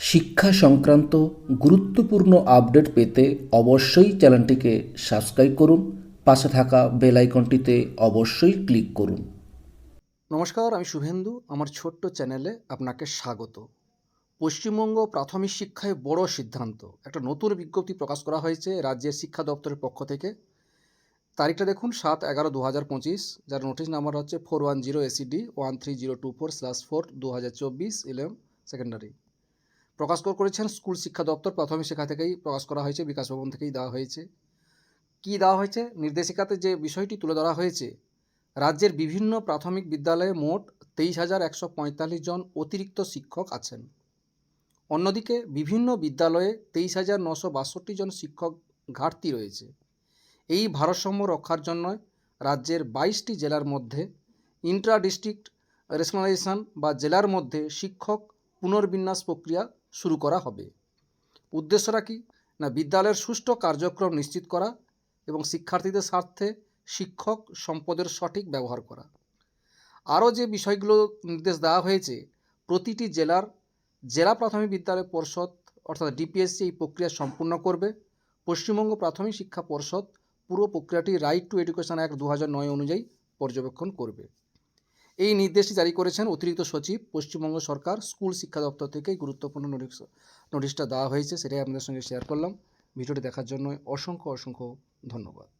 শিক্ষা সংক্রান্ত গুরুত্বপূর্ণ আপডেট পেতে অবশ্যই চ্যানেলটিকে সাবস্ক্রাইব করুন, পাশে থাকা বেল আইকনটিতে অবশ্যই ক্লিক করুন। নমস্কার, আমি শুভেন্দু, আমার ছোট্ট চ্যানেলে আপনাকে স্বাগত। পশ্চিমবঙ্গ প্রাথমিক শিক্ষায় বড় সিদ্ধান্ত। একটা নতুন বিজ্ঞপ্তি প্রকাশ করা হয়েছে রাজ্যের শিক্ষা দপ্তরের পক্ষ থেকে। তারিখটা দেখুন, সাত এগারো দু হাজার পঁচিশ। যার নোটিশ নাম্বার হচ্ছে four one zero ACD one three zero two four slash four দু হাজার চব্বিশ ইলেভেন সেকেন্ডারি প্রকাশ করেছেন স্কুল শিক্ষা দপ্তর। প্রাথমিক শিক্ষা থেকেই প্রকাশ করা হয়েছে, বিকাশ ভবন থেকেই দেওয়া হয়েছে। কী দেওয়া হয়েছে? নির্দেশিকাতে যে বিষয়টি তুলে ধরা হয়েছে, রাজ্যের বিভিন্ন প্রাথমিক বিদ্যালয়ে মোট তেইশ হাজার একশো পঁয়তাল্লিশ জন অতিরিক্ত শিক্ষক আছেন। অন্যদিকে বিভিন্ন বিদ্যালয়ে তেইশ হাজার নশো বাষট্টি জন শিক্ষক ঘাটতি রয়েছে। এই ভারসাম্য রক্ষার জন্য রাজ্যের বাইশটি জেলার মধ্যে ইন্ট্রা ডিস্ট্রিক্ট রেশনালাইজেশন বা জেলার মধ্যে শিক্ষক পুনর্বিন্যাস প্রক্রিয়া শুরু করা হবে। উদ্দেশ্যটা কি না বিদ্যালয়ের সুষ্ঠু কার্যক্রম নিশ্চিত করা এবং শিক্ষার্থীদের স্বার্থে শিক্ষক সম্পদের সঠিক ব্যবহার করা। আরও যে বিষয়গুলো নির্দেশ দেওয়া হয়েছে, প্রতিটি জেলার জেলা প্রাথমিক বিদ্যালয় পর্ষদ, অর্থাৎ ডিপিএসসি এই প্রক্রিয়া সম্পূর্ণ করবে। পশ্চিমবঙ্গ প্রাথমিক শিক্ষা পর্ষদ পুরো প্রক্রিয়াটি রাইট টু এডুকেশন অ্যাক্ট দু নয় অনুযায়ী পর্যবেক্ষণ করবে। এই নির্দেশটি জারি করেছেন অতিরিক্ত সচিব, পশ্চিমবঙ্গ সরকার, স্কুল শিক্ষা দপ্তর থেকে গুরুত্বপূর্ণ নোটিশ, নোটিশটা দেওয়া হয়েছে, সেটাই আপনাদের সঙ্গে শেয়ার করলাম। ভিডিওটি দেখার জন্য অসংখ্য অসংখ্য ধন্যবাদ।